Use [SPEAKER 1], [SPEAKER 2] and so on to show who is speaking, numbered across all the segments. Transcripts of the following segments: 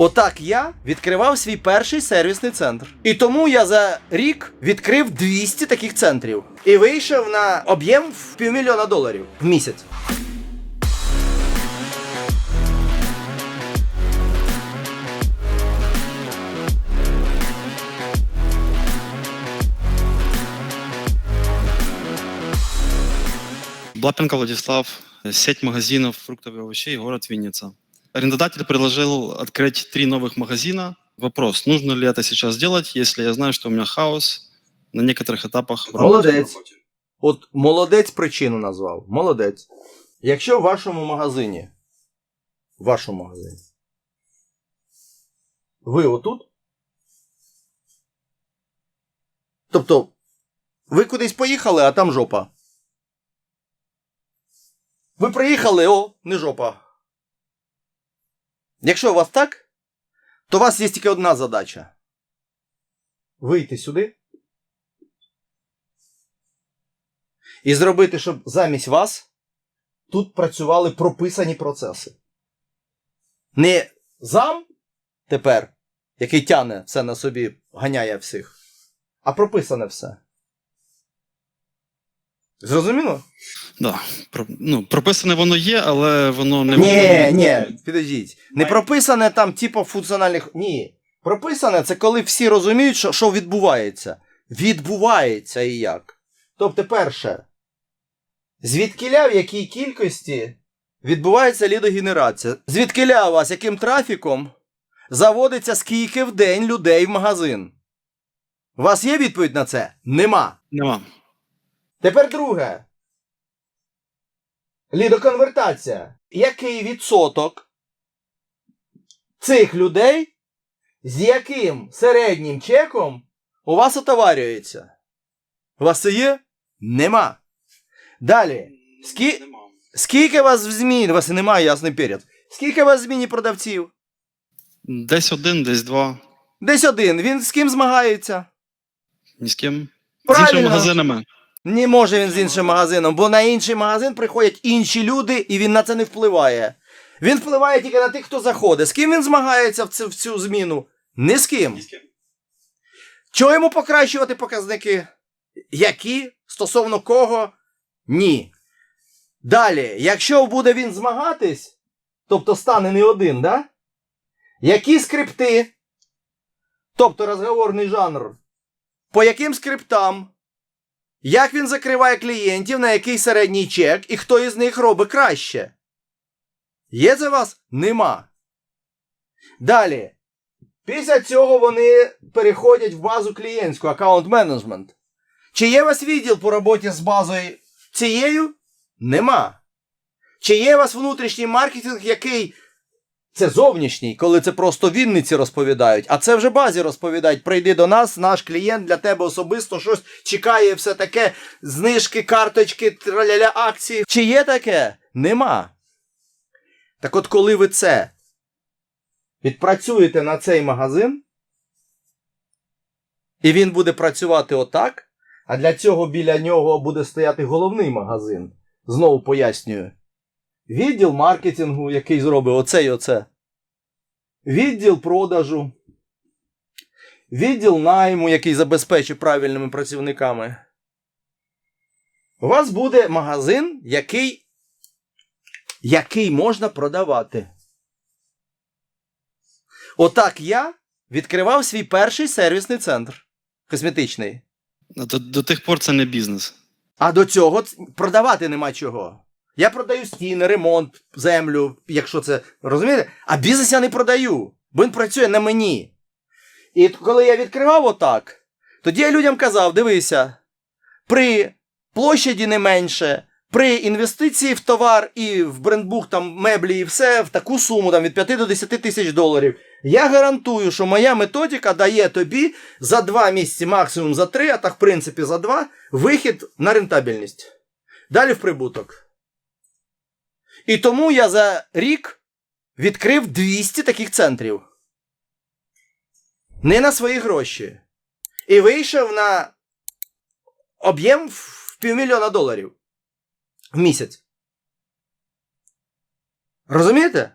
[SPEAKER 1] Отак я відкривав свій перший сервісний центр. І тому я за рік відкрив 200 таких центрів і вийшов на об'єм в півмільйона доларів в місяць.
[SPEAKER 2] Блапенко Владислав, сеть магазинов фруктов и овощей, город Винница Арендодатель предложил открыть три новых магазина. Вопрос, нужно ли это сейчас делать, если я знаю, что у меня хаос на некоторых этапах в работе?
[SPEAKER 1] Молодець. От молодець причину назвав. Молодець. Якщо в вашому магазині. В вашому магазині. Ви отут. Тобто, ви кудись поїхали, а там жопа. Ви приїхали, о, не жопа. Якщо у вас так, то у вас є тільки одна задача. Вийти сюди. І зробити, щоб замість вас тут працювали прописані процеси. Не зам тепер, який тяне все на собі, ганяє всіх, а прописане все. Зрозуміло?
[SPEAKER 2] Да, про, ну, прописане воно є, але воно не
[SPEAKER 1] Ні, ні, підождіть. Не прописане там, типу, функціональних. Ні. Прописане це коли всі розуміють, що, що відбувається. Відбувається і як. Тобто, перше, звідкиля в якій кількості відбувається лідогенерація? Звідкиля у вас яким трафіком заводиться скільки в день людей в магазин? У вас є відповідь на це? Нема.
[SPEAKER 2] Нема.
[SPEAKER 1] Тепер друге. Лідоконвертація. Який відсоток цих людей, з яким середнім чеком у вас отоварюється? У вас це є? Нема. Далі. Скі... Скільки вас в зміні? У вас і немає ясний період. Скільки у вас в зміні продавців?
[SPEAKER 2] Десь один, десь два.
[SPEAKER 1] Десь один. Він з ким змагається?
[SPEAKER 2] Ні з ким. З іншими магазинами.
[SPEAKER 1] Не може він з іншим магазином, бо на інший магазин приходять інші люди, і він на це не впливає. Він впливає тільки на тих, хто заходить. З ким він змагається в цю, в цю зміну? Ні з ким. Чого йому покращувати показники? Які? Стосовно кого? Ні. Далі, якщо буде він змагатись, тобто стане не один, да? Які скрипти? Тобто розговорний жанр. По яким скриптам? Як він закриває клієнтів, на який середній чек, і хто із них робить краще? Є у вас? Нема. Далі. Після цього вони переходять в базу клієнтську, аккаунт менеджмент. Чи є у вас відділ по роботі з базою цією? Нема. Чи є у вас внутрішній маркетинг, який. Це зовнішній, коли це просто Вінниці розповідають, а це вже базі розповідають. Прийди до нас, наш клієнт для тебе особисто щось чекає, все таке, знижки, карточки, траляля акції. Чи є таке? Нема. Так от, коли ви це відпрацюєте на цей магазин, і він буде працювати отак, а для цього біля нього буде стояти головний магазин. Знову пояснюю. Відділ маркетингу, який зробить оце і оце. Відділ продажу. Відділ найму, який забезпечить правильними працівниками. У вас буде магазин, який, який можна продавати. Отак я відкривав свій перший сервісний центр косметичний.
[SPEAKER 2] До, до тих пор це не бізнес.
[SPEAKER 1] А до цього продавати нема чого. Я продаю стіни, ремонт, землю, якщо це розумієте? А бізнес я не продаю, бо він працює на мені. І коли я відкривав отак, тоді я людям казав: дивися, при площаді не менше, при інвестиції в товар і в брендбук, там меблі і все в таку суму, там від 5 до 10 тисяч доларів. Я гарантую, що моя методика дає тобі за 2 місяці, максимум за 3, а так, в принципі, за 2, вихід на рентабельність. Далі в прибуток. І тому я за рік відкрив 200 таких центрів. Не на свої гроші. І вийшов на об'єм в півмільйона доларів в місяць. Розумієте?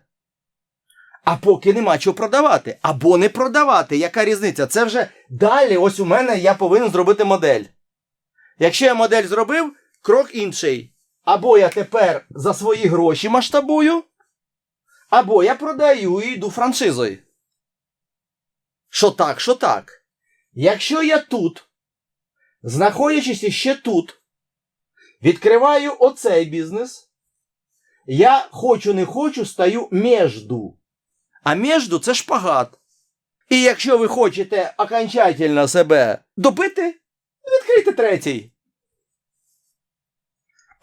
[SPEAKER 1] А поки нема чого продавати. Або не продавати. Яка різниця? Це вже далі, ось у мене я повинен зробити модель. Якщо я модель зробив, крок інший. Або я тепер за свої гроші масштабую, або я продаю і йду франшизою. Що так, що так. Якщо я тут, знаходячись іще тут, відкриваю оцей бізнес, я хочу не хочу стаю между. А между це шпагат. І якщо ви хочете окончательно себе добити, відкрийте третій.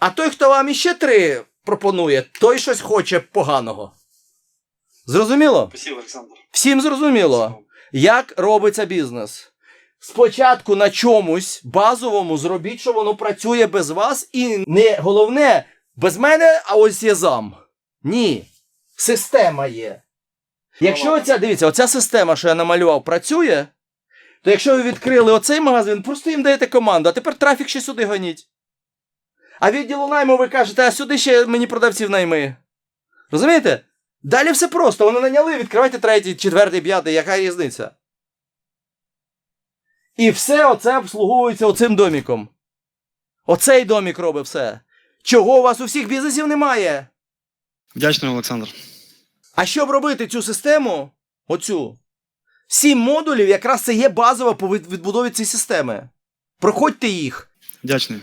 [SPEAKER 1] А той, хто вам іще три пропонує, той щось хоче поганого. Зрозуміло?
[SPEAKER 2] Спасибо, Александр.
[SPEAKER 1] Всім зрозуміло, як робиться бізнес. Спочатку на чомусь базовому зробіть, що воно працює без вас, і не головне, без мене, а ось є зам. Ні. Система є. Якщо оця, дивіться, оця система, що я намалював, працює, то якщо ви відкрили оцей магазин, просто їм даєте команду, а тепер трафік ще сюди гоніть. А відділу найму ви кажете, а сюди ще мені продавців найми. Розумієте? Далі все просто. Вони наняли, відкривайте третій, четвертий, п'ятий, яка різниця? І все оце обслуговується оцим доміком. Оцей домік робить все. Чого у вас у всіх бізнесів немає?
[SPEAKER 2] Вдячний, Олександр.
[SPEAKER 1] А щоб робити цю систему, оцю, сім модулів якраз це є базова по відбудові цієї системи. Проходьте їх.
[SPEAKER 2] Вдячний.